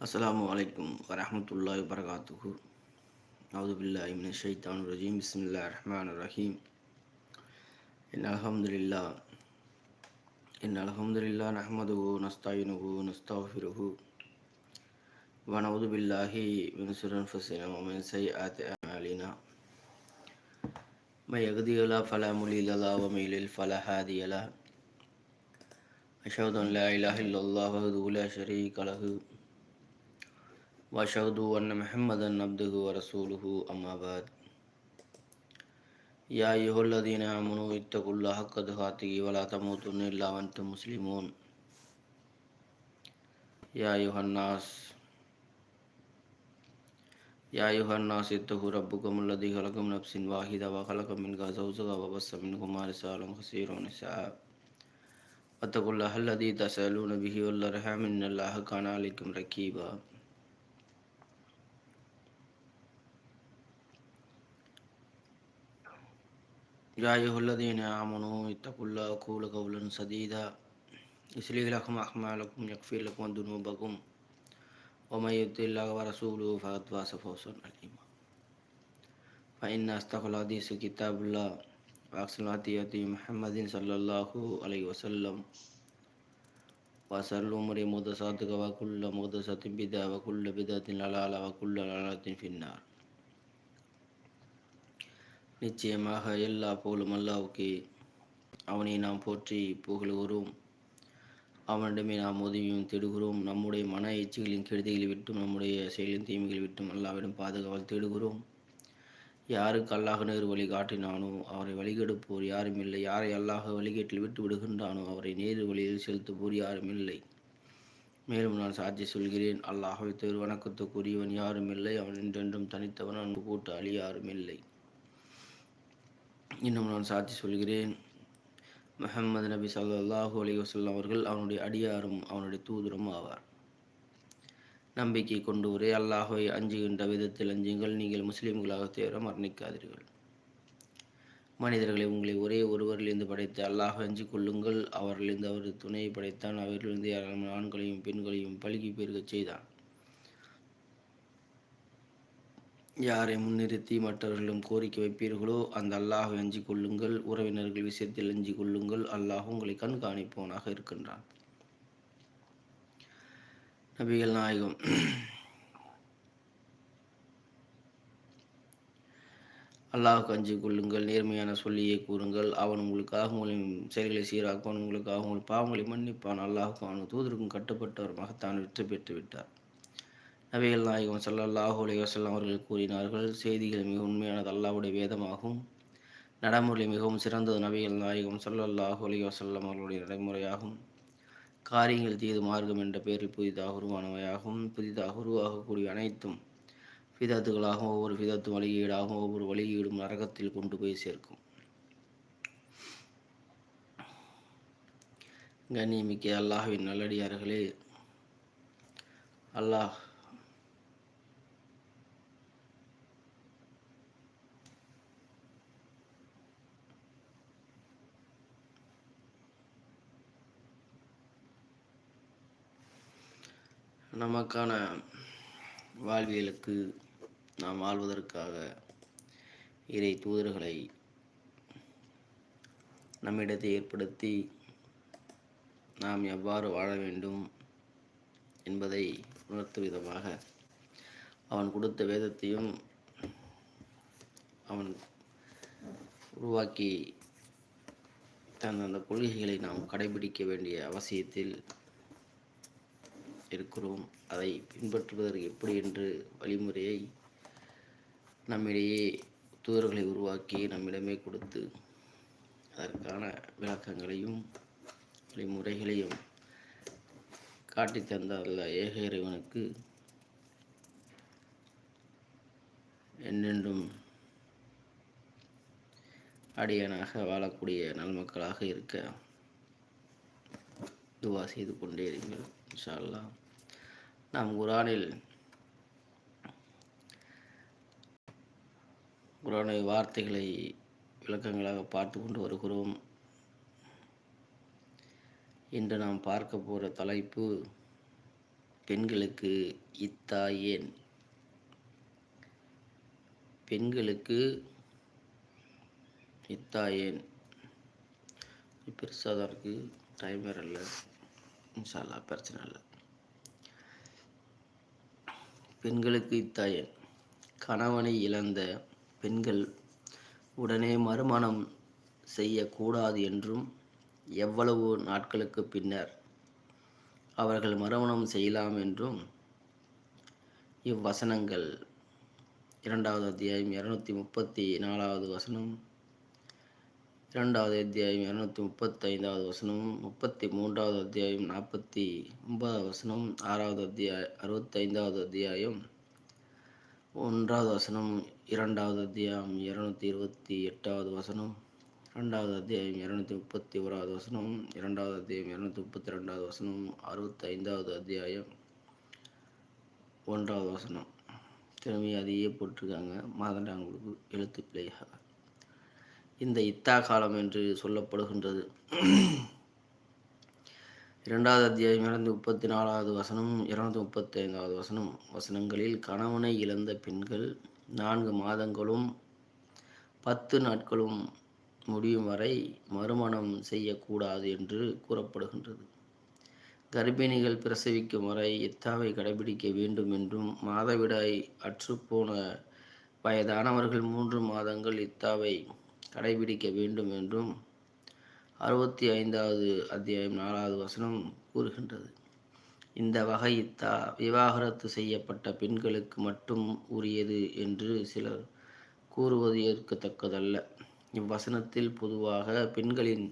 അസ്സാം വലൈക്കും വരഹമത്തല്ലാ വർക്കാത്തു അബുബില്ലാഹിമിൻ ഷെയ്ത്താൻ റജീം ബിസ്മില്ലാ റഹ്മാൻ റഹീം ഇൻ ഇൻ അലഹമുല്ല നഹ്മദുഹു നസ്തായിനുഹു നസ്താഫിറുഹു വനൗദുബില്ലാഹി മിൻസുറൻ ഫസിന വമിൻ സയ്യാത്തി അമാലിന മൻ യഗ്ദിയ ഫലാ മുലീല വമൻ യുളിൽ ഫലാ ഹാദിയ ലഹു أشهد أن لا إله إلا الله وحده لا شريك له وأشهد أن محمدا عبده ورسوله أما بعد. يا أيها الذين آمنوا اتقوا الله حق تقاته ولا تموتن إلا وأنتم مسلمون. يا أيها الناس يا أيها الناس اتقوا ربكم الذي خلقكم نفس واحدة وخلق منها زوجها وبث منهما رسالا كثيرا ونساء. واتقوا الله الذي تسألون به والأرحام إن الله كان عليكم رقيبا يا أيها الذين آمنوا اتقوا الله وقولوا قولا سديدا. يصلح لكم أعمالكم يغفر لكم ذنوبكم ومن يطع الله ورسوله فقد فاز فوزا عظيما. فإن أصدق الحديث كتاب الله. وأحسن الهدي محمد صلى الله عليه وسلم وأشر الأمور محدثاتها وكل محدثة بدعة وكل بدعة ضلالة وكل ضلالة في النار நிச்சயமாக எல்லா புகழும் அல்லாவுக்கு அவனை நாம் போற்றி புகழுகிறோம் அவனிடமே நாம் உதவியும் தேடுகிறோம் நம்முடைய மன எச்சிகளின் கெடுதிகளை விட்டும் நம்முடைய செயலின் தீமைகளை விட்டும் அல்லாவிடம் பாதுகாவல் தேடுகிறோம் யாருக்கு அல்லாஹ் நேரு வழி காட்டினானோ அவரை வழிகெடுப்போர் யாரும் இல்லை. யாரை அல்லாஹ் வழிகேட்டில் விட்டு விடுகின்றானோ அவரை நேரு வழியில் செலுத்துவோர் யாரும் இல்லை. மேலும் நான் சாட்சி சொல்கிறேன் அல்லாஹவை தவிர வணக்கத்துக்குரியவன் யாரும் இல்லை. அவன் என்றென்றும் தனித்தவன் அன்பு கூட்டு அழி யாரும் இல்லை. இன்னும் நான் சாட்சி சொல்கிறேன் முஹம்மது நபி சல்லாஹூ அலி வசல்லாம் அவர்கள் அவனுடைய அடியாரும் அவனுடைய தூதரும் ஆவார். நம்பிக்கை கொண்டு ஒரே அல்லாஹை அஞ்சுகின்ற விதத்தில் அஞ்சுங்கள். நீங்கள் முஸ்லீம்களாக தேர மரணிக்காதீர்கள். மனிதர்களை உங்களை ஒரே ஒருவரிலிருந்து படைத்து அல்லாஹ் அஞ்சு கொள்ளுங்கள். அவரிலிருந்து அவரது துணையை படைத்தான். அவரிலிருந்து ஆண்களையும் பெண்களையும் பழுகி பெருகச் செய்தான். யாரை முன்னிறுத்தி மற்றவர்களும் கோரிக்கை வைப்பீர்களோ அந்த அல்லாஹை அஞ்சு கொள்ளுங்கள். உறவினர்கள் விஷயத்தில் அஞ்சு கொள்ளுங்கள். அல்லாஹ் உங்களை கண்காணிப்பவனாக இருக்கின்றான். நபிகள் நாயகம். அல்லாஹ் கஞ்சி கொள்ளுங்கள் நேர்மையான சொல்லியே கூறுங்கள். அவன் உங்களுக்காக உங்களின் செயல்களை சீராக்குவான் உங்களுக்காக உங்கள் பாவங்களை மன்னிப்பான். அல்லாஹுக்கும் அவன் தூதருக்கும் கட்டுப்பட்டவர் மகத்தான் வெற்றி பெற்று விட்டார். நபிகள் நாயகம் சல்லல்லாஹு அலைஹி அவர்கள் கூறினார்கள் செய்திகள் மிக உண்மையானது அல்லாஹுடைய வேதமாகும். நடைமுறை மிகவும் சிறந்தது நபிகள் நாயகம் சல்லல்லாஹு அலைஹி அவர்களுடைய நடைமுறையாகும். காரியங்கள் தீது மார்க்கம் என்ற பெயரில் புதிதாக உருவானவையாகவும் புதிதாக உருவாகக்கூடிய அனைத்தும் விதத்துகளாகவும் ஒவ்வொரு விதத்தும் வழியீடாகவும் ஒவ்வொரு வழிகீடும் நரகத்தில் கொண்டு போய் சேர்க்கும். கண்ணியமிக்க அல்லாஹின் நல்லடியார்களே அல்லாஹ் நமக்கான வாழ்வியலுக்கு நாம் வாழ்வதற்காக இறை தூதர்களை நம்மிடத்தை ஏற்படுத்தி நாம் எவ்வாறு வாழ வேண்டும் என்பதை உணர்த்தும் விதமாக அவன் கொடுத்த வேதத்தையும் அவன் உருவாக்கி தன் அந்த கொள்கைகளை நாம் கடைபிடிக்க வேண்டிய அவசியத்தில் இருக்கிறோம். அதை பின்பற்றுவதற்கு எப்படி என்று வழிமுறையை நம்மிடையே தூதர்களை உருவாக்கி நம்மிடமே கொடுத்து அதற்கான விளக்கங்களையும் வழிமுறைகளையும் காட்டி தந்த அல்ல ஏக இறைவனுக்கு என்னென்றும் அடியனாக வாழக்கூடிய நல்மக்களாக இருக்க துவா செய்து கொண்டே இருங்கள். இன்ஷா அல்லாஹ் நாம் குரானில் குரானை வார்த்தைகளை விளக்கங்களாக பார்த்து கொண்டு வருகிறோம். இன்று நாம் பார்க்க போகிற தலைப்பு பெண்களுக்கு இத்தா ஏன்? பெண்களுக்கு இத்தா ஏன்? பெருசாக தான் இருக்குது டைம் வேறு இல்லை இன்ஷால்லா பிரச்சனை இல்லை. பெண்களுக்கு இத்தாயன். கணவனை இழந்த பெண்கள் உடனே மறுமணம் செய்யக்கூடாது என்றும் எவ்வளவு நாட்களுக்கு பின்னர் அவர்கள் மறுமணம் செய்யலாம் என்றும் இவ்வசனங்கள் இரண்டாவது அத்தியாயம் இரநூத்தி முப்பத்தி நாலாவது வசனம் இரண்டாவது அத்தியாயம் இரநூத்தி முப்பத்தைந்தாவது வசனம் முப்பத்தி மூன்றாவது அத்தியாயம் நாற்பத்தி ஒன்பதாவது வசனம் ஆறாவது அத்தியாய அறுபத்தைந்தாவது அத்தியாயம் ஒன்றாவது வசனம் இரண்டாவது அத்தியாயம் இரநூத்தி இருபத்தி எட்டாவது வசனம் ரெண்டாவது அத்தியாயம் இரநூத்தி முப்பத்தி ஓராவது வசனம் இரண்டாவது அத்தியாயம் இரநூத்தி முப்பத்தி ரெண்டாவது வசனம் அறுபத்தைந்தாவது அத்தியாயம் ஒன்றாவது வசனம். திரும்பி அதையே போட்டிருக்காங்க. மாதண்டாங்களுக்கு எழுத்து பிள்ளையாக இந்த இத்தா காலம் என்று சொல்லப்படுகின்றது. இரண்டாவது அத்தியாயம் இரநூத்தி முப்பத்தி நாலாவது வசனம் இருநூத்தி முப்பத்தி ஐந்தாவது வசனம். வசனங்களில் கணவனை இழந்த பெண்கள் நான்கு மாதங்களும் பத்து நாட்களும் முடியும் வரை மறுமணம் செய்யக்கூடாது என்று கூறப்படுகின்றது. கர்ப்பிணிகள் பிரசவிக்கும் வரை இத்தாவை கடைபிடிக்க வேண்டும் என்றும் மாதவிடாய் அற்றுப்போன வயதானவர்கள் மூன்று மாதங்கள் இத்தாவை கடைபிடிக்க வேண்டும் என்றும் அறுபத்தி ஐந்தாவது அத்தியாயம் நாலாவது வசனம் கூறுகின்றது. இந்த வகை இத்தா விவாகரத்து செய்யப்பட்ட பெண்களுக்கு மட்டும் உரியது என்று சிலர் கூறுவது ஏற்கத்தக்கதல்ல. இவ்வசனத்தில் பொதுவாக பெண்களின்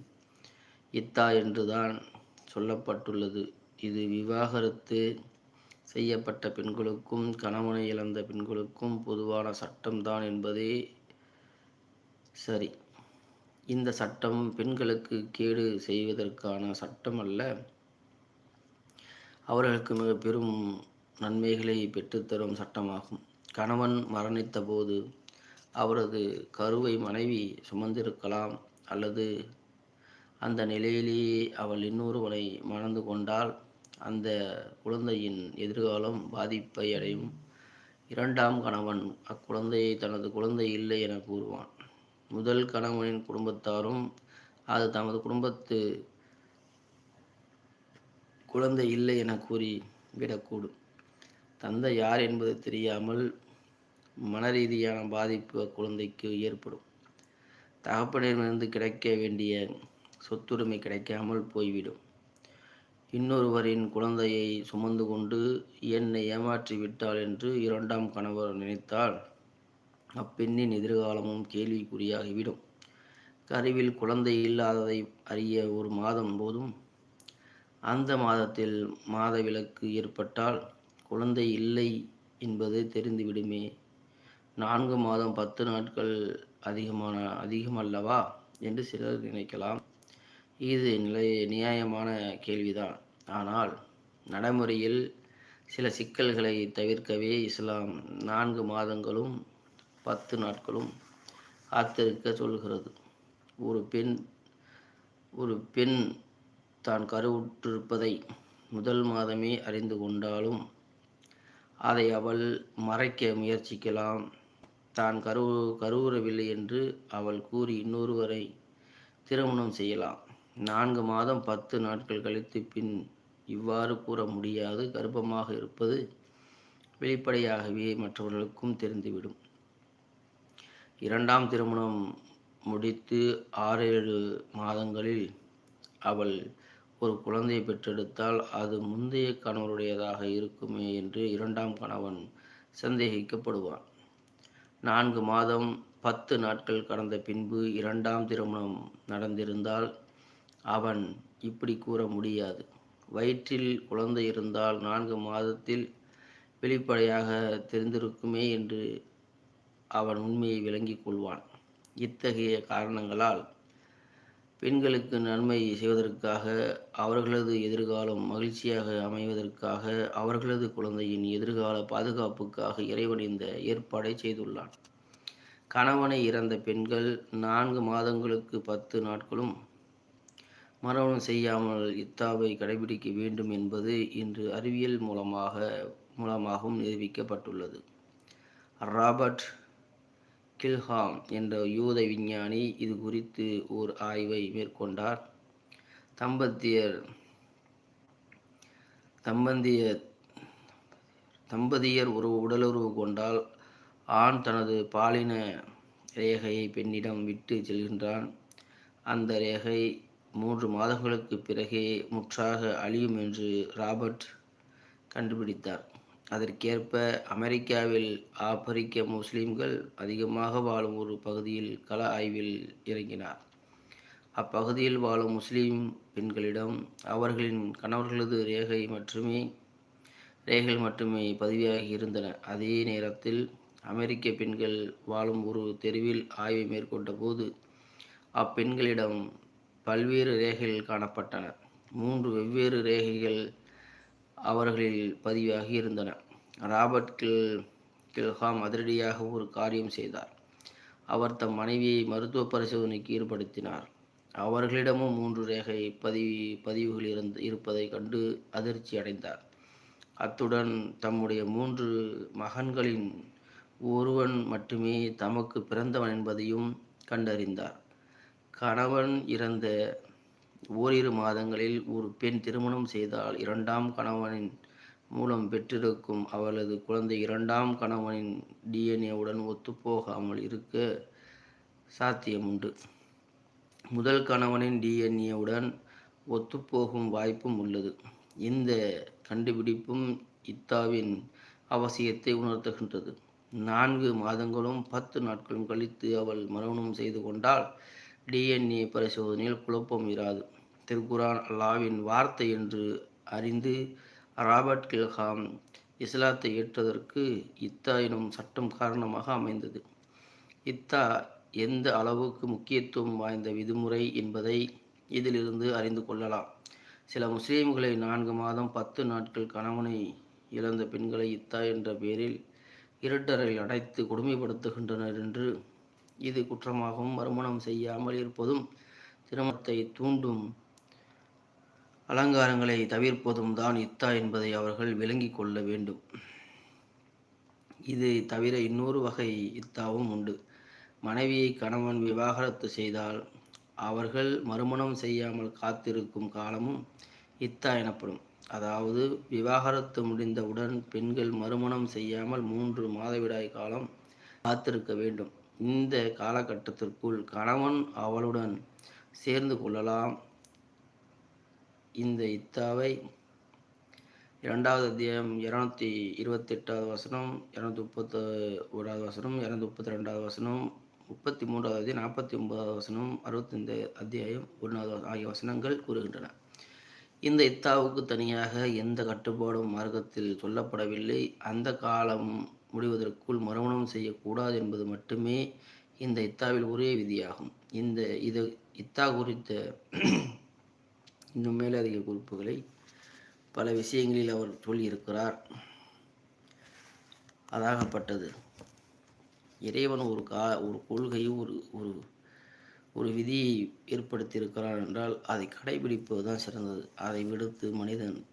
இத்தா என்றுதான் சொல்லப்பட்டுள்ளது. இது விவாகரத்து செய்யப்பட்ட பெண்களுக்கும் கணவனை இழந்த பெண்களுக்கும் பொதுவான சட்டம்தான் என்பதே சரி. இந்த சட்டம் பெண்களுக்கு கேடு செய்வதற்கான சட்டம் அல்ல. அவர்களுக்கு மிக பெரும் நன்மைகளை பெற்றுத்தரும் சட்டமாகும். கணவன் மரணித்த போது அவரது கருவை மனைவி சுமந்திருக்கலாம் அல்லது அந்த நிலையிலேயே அவள் இன்னொருவனை மணந்து கொண்டால் அந்த குழந்தையின் எதிர்காலம் பாதிப்பை அடையும். இரண்டாம் கணவன் அக்குழந்தையை தனது குழந்தை இல்லை என கூறுவான். முதல் கணவனின் குடும்பத்தாரும் அது தமது குடும்பத்து குழந்தை இல்லை என கூறி விடக்கூடும். தந்தை யார் என்பது தெரியாமல் மன ரீதியான பாதிப்பு அக்குழந்தைக்கு ஏற்படும். தகப்பனிடமிருந்து கிடைக்க வேண்டிய சொத்துரிமை கிடைக்காமல் போய்விடும். இன்னொருவரின் குழந்தையை சுமந்து கொண்டு என்னை ஏமாற்றி விட்டாள் என்று இரண்டாம் கணவர் நினைத்தால் அப்பெண்ணின் எதிர்காலமும் கேள்விக்குறியாகிவிடும். கருவில் குழந்தை இல்லாததை அறிய ஒரு மாதம் போதும். அந்த மாதத்தில் மாதவிலக்கு ஏற்பட்டால் குழந்தை இல்லை என்பது தெரிந்துவிடுமே. நான்கு மாதம் பத்து நாட்கள் அதிகமான அதிகமல்லவா என்று சிலர் நினைக்கலாம். இது நிலை நியாயமான கேள்விதான். ஆனால் நடைமுறையில் சில சிக்கல்களை தவிர்க்கவே இஸ்லாம் நான்கு மாதங்களும் பத்து நாட்களும் காத்திருக்க சொல்கிறது. ஒரு பெண் ஒரு பெண் தான் கருவுற்றிருப்பதை முதல் மாதமே அறிந்து கொண்டாலும் அதை அவள் மறைக்க முயற்சிக்கலாம். தான் கரு கருவுறவில்லை என்று அவள் கூறி இன்னொருவரை திருமணம் செய்யலாம். நான்கு மாதம் பத்து நாட்கள் கழித்து பின் இவ்வாறு கூற முடியாது. கர்ப்பமாக இருப்பது வெளிப்படையாகவே மற்றவர்களுக்கும் தெரிந்துவிடும். இரண்டாம் திருமணம் முடித்து ஆறேழு மாதங்களில் அவள் ஒரு குழந்தையை பெற்றெடுத்தால் அது முந்தைய கணவருடையதாக இருக்குமே என்று இரண்டாம் கணவன் சந்தேகிக்கப்படுவான். நான்கு மாதம் பத்து நாட்கள் கடந்த பின்பு இரண்டாம் திருமணம் நடந்திருந்தால் அவன் இப்படி கூற முடியாது. வயிற்றில் குழந்தை இருந்தால் நான்கு மாதத்தில் வெளிப்படையாக தெரிந்திருக்குமே என்று அவன் உண்மையை விளங்கிக் கொள்வான். இத்தகைய காரணங்களால் பெண்களுக்கு நன்மை செய்வதற்காக அவர்களது எதிர்காலம் மகிழ்ச்சியாக அமைவதற்காக அவர்களது குழந்தையின் எதிர்கால பாதுகாப்புக்காக இறைவன் இந்த ஏற்பாடை செய்துள்ளான். கணவனை இறந்த பெண்கள் நான்கு மாதங்களுக்கு பத்து நாட்களும் மரணம் செய்யாமல் இத்தாவை கடைபிடிக்க வேண்டும் என்பது இன்று அறிவியல் மூலமாக மூலமாகவும் நிரூபிக்கப்பட்டுள்ளது. ராபர்ட் கில்ஹாம் என்ற யூத விஞ்ஞானி இது குறித்து ஓர் ஆய்வை மேற்கொண்டார். தம்பத்தியர் தம்பந்திய தம்பதியர் ஒரு உடலுறவு கொண்டால் ஆண் தனது பாலின ரேகையை பெண்ணிடம் விட்டு செல்கின்றான். அந்த ரேகை மூன்று மாதங்களுக்கு பிறகே முற்றாக அழியும் என்று ராபர்ட் கண்டுபிடித்தார். அதற்கேற்ப அமெரிக்காவில் ஆப்பிரிக்க முஸ்லிம்கள் அதிகமாக வாழும் ஒரு பகுதியில் கள ஆய்வில் இறங்கினார். அப்பகுதியில் வாழும் முஸ்லீம் பெண்களிடம் அவர்களின் கணவர்களது ரேகை மட்டுமே ரேகைகள் மட்டுமே பதிவாகி இருந்தன. அதே நேரத்தில் அமெரிக்க பெண்கள் வாழும் ஒரு தெருவில் ஆய்வை மேற்கொண்ட போது அப்பெண்களிடம் பல்வேறு ரேகைகள் காணப்பட்டன. மூன்று வெவ்வேறு ரேகைகள் அவர்களில் பதிவாகி இருந்தன. ராபர்ட் கில் கில்ஹாம் அதிரடியாக ஒரு காரியம் செய்தார். அவர் தம் மனைவியை மருத்துவ பரிசோதனைக்கு ஈடுபடுத்தினார். அவர்களிடமும் மூன்று ரேகை பதிவு பதிவுகள் இருந்து இருப்பதை கண்டு அதிர்ச்சி அடைந்தார். அத்துடன் தம்முடைய மூன்று மகன்களின் ஒருவன் மட்டுமே தமக்கு பிறந்தவன் என்பதையும் கண்டறிந்தார். கணவன் இறந்த ஓரிரு மாதங்களில் ஒரு பெண் திருமணம் செய்தால் இரண்டாம் கணவனின் மூலம் பெற்றிருக்கும் அவளது குழந்தை இரண்டாம் கணவனின் டிஎன்ஏவுடன் ஒத்துப்போகாமல் இருக்க சாத்தியமுண்டு. முதல் கணவனின் டிஎன்ஏவுடன் ஒத்துப்போகும் வாய்ப்பும் உள்ளது. இந்த கண்டுபிடிப்பும் இத்தாவின் அவசியத்தை உணர்த்துகின்றது. நான்கு மாதங்களும் பத்து நாட்களும் கழித்து அவள் மரணம் செய்து கொண்டால் டிஎன்ஏ பரிசோதனையில் குழப்பம் இராது. திருக்குரான் அல்லாவின் வார்த்தை என்று அறிந்து ராபர்ட் கில்ஹாம் இஸ்லாத்தை ஏற்றதற்கு இத்தா எனும் சட்டம் காரணமாக அமைந்தது. இத்தா எந்த அளவுக்கு முக்கியத்துவம் வாய்ந்த விதிமுறை என்பதை இதிலிருந்து அறிந்து கொள்ளலாம். சில முஸ்லீம்களை நான்கு மாதம் பத்து நாட்கள் கணவனை இழந்த பெண்களை இத்தா என்ற பெயரில் இரட்டரில் அடைத்து கொடுமைப்படுத்துகின்றனர் என்று இது குற்றமாகவும் மறுமணம் செய்யாமல் இருப்பதும் திருமணத்தை தூண்டும் அலங்காரங்களை தவிர்ப்பதும் தான் இத்தா என்பதை அவர்கள் விளங்கி கொள்ள வேண்டும். இது தவிர இன்னொரு வகை இத்தாவும் உண்டு. மனைவியை கணவன் விவாகரத்து செய்தால் அவர்கள் மறுமணம் செய்யாமல் காத்திருக்கும் காலமும் இத்தா எனப்படும். அதாவது விவாகரத்து முடிந்தவுடன் பெண்கள் மறுமணம் செய்யாமல் மூன்று மாதவிடாய் காலம் காத்திருக்க வேண்டும். இந்த காலகட்டத்திற்குள் கணவன் அவளுடன் சேர்ந்து கொள்ளலாம். இந்த இத்தாவை இரண்டாவது அத்தியாயம் இரநூத்தி இருபத்தெட்டாவது வசனம் இரநூத்தி முப்பத்தி ஓராவது வசனம் இரநூத்தி முப்பத்தி ரெண்டாவது வசனம் முப்பத்தி மூன்றாவது நாற்பத்தி ஒன்பதாவது வசனம் அறுபத்தைந்து அத்தியாயம் ஒன்றாவது ஆகிய வசனங்கள் கூறுகின்றன. இந்த இத்தாவுக்கு தனியாக எந்த கட்டுப்பாடும் மார்க்கத்தில் சொல்லப்படவில்லை. அந்த காலம் முடிவதற்குள் மறுமணம் செய்யக்கூடாது என்பது மட்டுமே இந்த இத்தாவில் ஒரே விதியாகும். இந்த இது இத்தா குறித்த இன்னும் மேலதிக குறிப்புகளை பல விஷயங்களில் அவர் சொல்லியிருக்கிறார். அதாகப்பட்டது. இறைவன் ஒரு கா ஒரு கொள்கை ஒரு ஒரு ஒரு விதியை ஏற்படுத்தியிருக்கிறான் என்றால் அதை கடைபிடிப்பது தான் சிறந்தது. அதை விடுத்து மனிதன்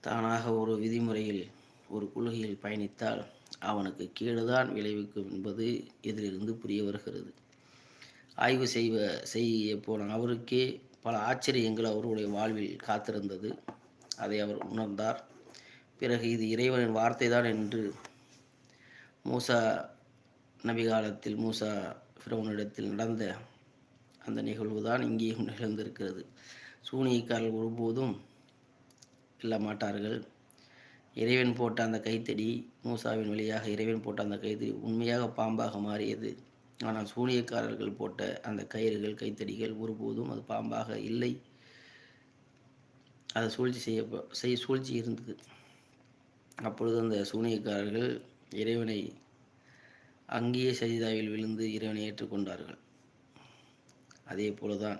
தானாக ஒரு விதிமுறையில் ஒரு கொள்கையில் பயணித்தால் அவனுக்கு கேடுதான் விளைவிக்கும் என்பது இதிலிருந்து புரிய வருகிறது. ஆய்வு செய்வ செய்ய போன அவருக்கே பல ஆச்சரியங்கள் அவருடைய வாழ்வில் காத்திருந்தது. அதை அவர் உணர்ந்தார். பிறகு இது இறைவனின் வார்த்தை தான் என்று மூசா நபி காலத்தில் மூசா ஃபிரௌனிடத்தில் நடந்த அந்த நிகழ்வு தான் இங்கேயும் நிகழ்ந்திருக்கிறது. சூனியக்காரர்கள் ஒருபோதும் இல்ல மாட்டார்கள். இறைவன் போட்ட அந்த கைத்தடி மூசாவின் வழியாக இறைவன் போட்ட அந்த கைத்தடி உண்மையாக பாம்பாக மாறியது. ஆனால் சூனியக்காரர்கள் போட்ட அந்த கயிறுகள் கைத்தடிகள் ஒருபோதும் அது பாம்பாக இல்லை. அதை சூழ்ச்சி செய்ய செய் சூழ்ச்சி இருந்தது. அப்பொழுது அந்த சூனியக்காரர்கள் இறைவனை அங்கேயே சஜிதாவில் விழுந்து இறைவனை ஏற்றுக்கொண்டார்கள். அதே போலதான்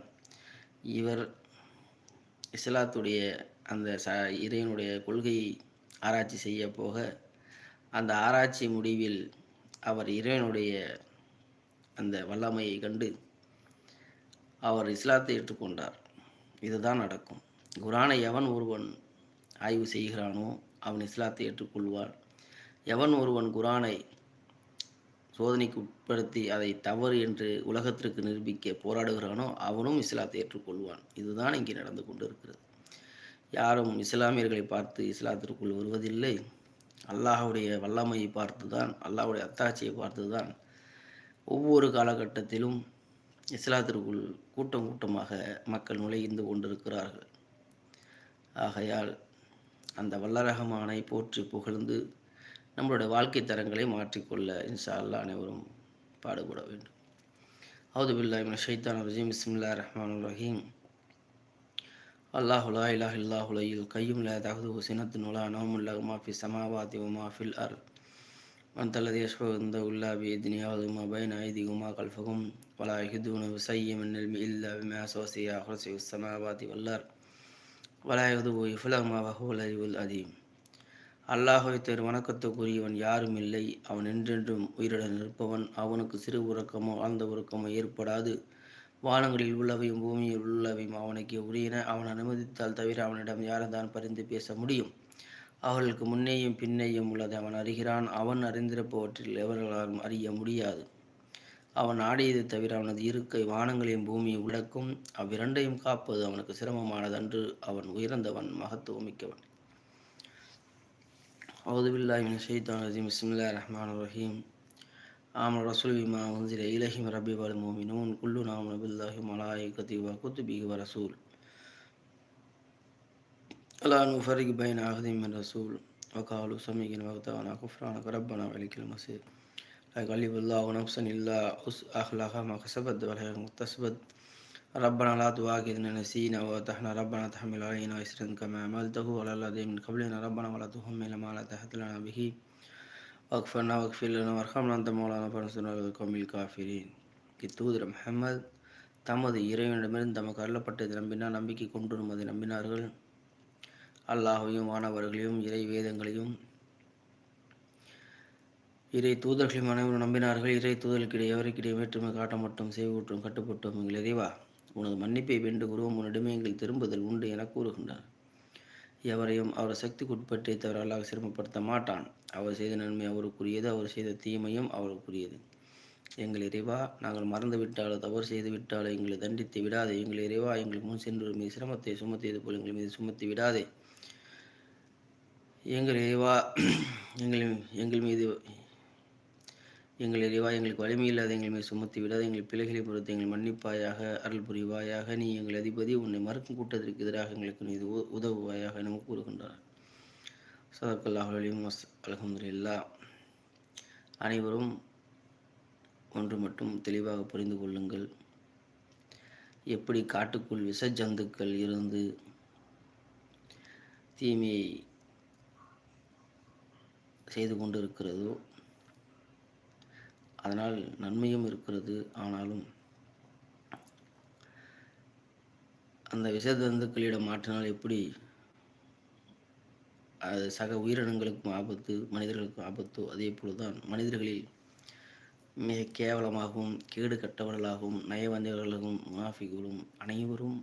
இவர் இஸ்லாத்துடைய அந்த ச இறைவனுடைய கொள்கையை ஆராய்ச்சி செய்ய போக அந்த ஆராய்ச்சி முடிவில் அவர் இறைவனுடைய அந்த வல்லமையை கண்டு அவர் இஸ்லாத்தை ஏற்றுக்கொண்டார் இதுதான் நடக்கும். குரானை எவன் ஒருவன் ஆய்வு செய்கிறானோ அவன் இஸ்லாத்தை ஏற்றுக்கொள்வான். எவன் ஒருவன் குரானை சோதனைக்கு உட்படுத்தி அதை தவறு என்று உலகத்திற்கு நிரூபிக்க போராடுகிறானோ அவனும் இஸ்லாத்தை ஏற்றுக்கொள்வான். இதுதான் இங்கே நடந்து கொண்டிருக்கிறது. யாரும் இஸ்லாமியர்களை பார்த்து இஸ்லாத்திற்குள் வருவதில்லை. அல்லாஹுடைய வல்லமையை பார்த்து தான் அல்லாஹுடைய அத்தாட்சியை பார்த்து தான் ஒவ்வொரு காலகட்டத்திலும் இஸ்லாத்திற்குள் கூட்டம் கூட்டமாக மக்கள் நுழைந்து கொண்டிருக்கிறார்கள். ஆகையால் அந்த வல்லரகமானை போற்றி புகழ்ந்து நம்மளுடைய வாழ்க்கை தரங்களை மாற்றிக்கொள்ள இன்ஷா அல்லா அனைவரும் பாடுபட வேண்டும். அவுது பில்லாஹிம் ஷைத்தான் ரஜீம். இஸ்மில்லா ரஹ்மான் ரஹீம். அல்லாஹுலா இல்லாஹ் இல்லாஹுலையில் கையும். லா தகுது ஹுசினத்து நுலா நோமுல்லா மாஃபி சமாவாதி உமாஃபில் அர் وما في الأرض من الذي يشفع عنده إلا بإذنه يعلم ما بين أيديهم وما خلفهم ولا يحيطون بشيء من العلم إلا بما وسع كرسيه السماوات والأرض ولا يغضب حفظهما وهو العلي العظيم அல்லாஹை தரு வணக்கத்துக்குரியவன் யாரும் இல்லை அவன் என்றென்றும் உயிருடன் இருப்பவன் அவனுக்கு சிறு உறக்கமோ ஆழ்ந்த உறக்கமோ ஏற்படாது வானங்களில் உள்ளவையும் பூமியில் உள்ளவையும் அவனுக்கு உரியன அவன் அனுமதித்தால் தவிர அவனிடம் யாரதான் பரிந்து பேச முடியும் அவர்களுக்கு முன்னேயும் பின்னேயும் உள்ளதை. அவன் அறிகிறான் அவன் அறிந்திருப்பவற்றில் எவர்களாலும் அறிய முடியாது. அவன் ஆடியது தவிர அவனது இருக்கை வானங்களையும் பூமியை விளக்கும். அவ்விரண்டையும் காப்பது அவனுக்கு சிரமமானதன்று அவன் உயர்ந்தவன் மகத்துவமிக்கவன். அவுதுபில்லாஹின் ஷெய்தான் ரஜீம். இஸ்மில்லா ரஹ்மான் ரஹீம். ஆம ரசூல் விமா உந்திர இலஹிம் ரபி வல் மோமினூன் குல்லு நாம் நபில்லாஹி மலாய் கத்திவா குத்துபிகி ரசூல். لا نفرق بين أحد من رسول وقالوا سمعنا وأطعنا غفرانك ربنا وإليك المصير لا يكلف الله نفسا إلا أخلاقها ما كسبت ولا مكتسبت ربنا لا تواخذنا نسينا وتحنا ربنا تحمل علينا إسرا كما عملته على الذين من قبلنا ربنا ولا تحمل ما لا تحت لنا به واغفرنا واغفر لنا وارحمنا أنت مولانا فانصرنا على القوم الكافرين இத்தூதர் முஹம்மது தமது இறைவனிடமிருந்து தமக்கு அருளப்பட்டதை நம்பினால் நம்பிக்கை கொண்டு அதை நம்பினார்கள் அல்லாஹையும் மாணவர்களையும் இறை வேதங்களையும் இறை தூதர்களையும் அனைவரும் நம்பினார்கள். இறை தூதர்களுக்கிடையே எவருக்கிடையே வேற்றுமை காட்ட மட்டும் செய்வூற்றும் கட்டுப்பட்டோம் எங்கள் இறைவா உனது மன்னிப்பை வேண்டு குருவம் உன்னிடமே எங்கள் திரும்புதல் உண்டு என கூறுகின்றார். எவரையும் அவர் சக்திக்குட்பட்டே தவிர அல்லாஹ் சிரமப்படுத்த மாட்டான். அவர் செய்த நன்மை அவருக்குரியது அவர் செய்த தீமையும் அவருக்குரியது. எங்கள் இறைவா நாங்கள் மறந்து விட்டாலோ தவறு செய்து விட்டாலோ எங்களை தண்டித்து விடாதே. எங்கள் இறைவா எங்கள் முன் சென்று மீது சிரமத்தை சுமத்தியது போல் எங்கள் மீது சுமத்தி விடாதே. எங்கள் இறைவா எங்கள் எங்கள் மீது எங்கள் இறைவா எங்களுக்கு வலிமையில்லாத எங்கள் மீது சுமத்தி விடாத எங்கள் பிள்ளைகளை பொறுத்து எங்கள் மன்னிப்பாயாக அருள் புரிவாயாக நீ எங்கள் அதிபதி உன்னை மறுக்கும் கூட்டத்திற்கு எதிராக எங்களுக்கு நீ உதவுவாயாக நமக்கு கூறுகின்றார். சதக்கல்லாஹ் அலிம் அலமதுல்லா அனைவரும் ஒன்று மட்டும் தெளிவாக புரிந்து கொள்ளுங்கள். எப்படி காட்டுக்குள் விஷ ஜந்துக்கள் இருந்து தீமையை செய்து கொண்டு இருக்கிறதோ அதனால் நன்மையும் இருக்கிறது. ஆனாலும் அந்த விஷதந்துக்களிடம் மாற்றினால் எப்படி அது சக உயிரினங்களுக்கும் ஆபத்து மனிதர்களுக்கும் ஆபத்தோ அதே போலதான் மனிதர்களில் மிக கேவலமாகவும் கேடு கட்டவர்களாகவும் நயவந்தவர்களும் முனாஃபிகளும் அனைவரும்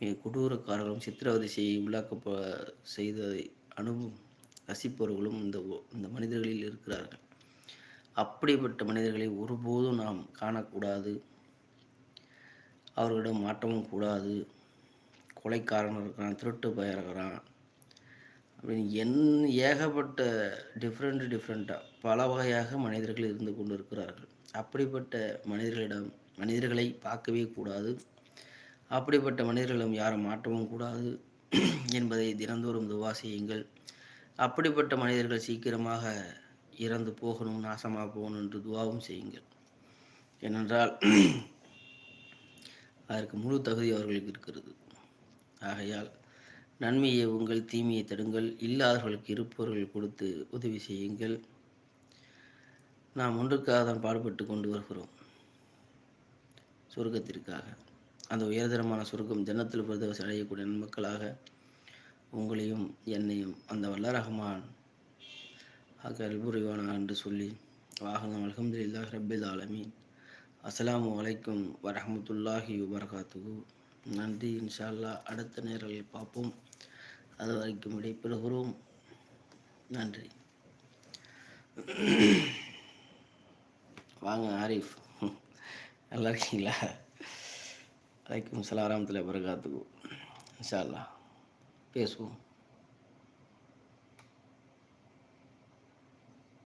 மிக கொடூரக்காரர்களும் சித்திரவதை செய்ய உள்ளாக்க செய்ததை அனுபவம் ரசிப்பவர்களும் இந்த இந்த மனிதர்களில் இருக்கிறார்கள். அப்படிப்பட்ட மனிதர்களை ஒருபோதும் நாம் காணக்கூடாது. அவர்களிடம் மாற்றமும் கூடாது. கொலைக்காரன் இருக்கிறான் திருட்டு பயிருக்கிறான் அப்படின்னு என் ஏகப்பட்ட டிஃப்ரெண்ட் டிஃப்ரெண்ட்டாக பல வகையாக மனிதர்கள் இருந்து கொண்டு இருக்கிறார்கள் அப்படிப்பட்ட மனிதர்களிடம் மனிதர்களை பார்க்கவே கூடாது. அப்படிப்பட்ட மனிதர்களிடம் யாரும் மாற்றவும் கூடாது. என்பதை தினந்தோறும் துவா செய்யுங்கள். அப்படிப்பட்ட மனிதர்கள் சீக்கிரமாக இறந்து போகணும் நாசமாக போகணும் என்று துவாவும் செய்யுங்கள். ஏனென்றால் அதற்கு முழு தகுதி அவர்களுக்கு இருக்கிறது. ஆகையால் நன்மையை உங்கள் தீமையை தடுங்கள். இல்லாதவர்களுக்கு இருப்பவர்கள் கொடுத்து உதவி செய்யுங்கள். நாம் ஒன்றுக்காக தான் பாடுபட்டு கொண்டு வருகிறோம். சுருக்கத்திற்காக. அந்த உயர்தரமான சுருக்கம் ஜன்னத்தில் பிரதவசி அடையக்கூடிய நன்மக்களாக உங்களையும் என்னையும் அந்த வல்ல ரஹ்மான் ஆக அல்புரிவானா என்று சொல்லி வாகனம் அலமதுல்லாஹ் ரபில் ஆலமீன். அஸ்ஸலாமு அலைக்கும் வரமத்துல்லாஹி வபரகாத்துஹு. நன்றி இன்ஷா அல்லாஹ் அடுத்த நேரில் பார்ப்போம். அது வரைக்கும் விடைபெறுகிறோம். நன்றி. வாங்க ஆரிஃப். நல்லா இருக்கீங்களா? வலைக்கும் சலாம் வரமத்துல வரகாத்துக்கு இன்ஷா அல்லாஹ் பேசுவோம்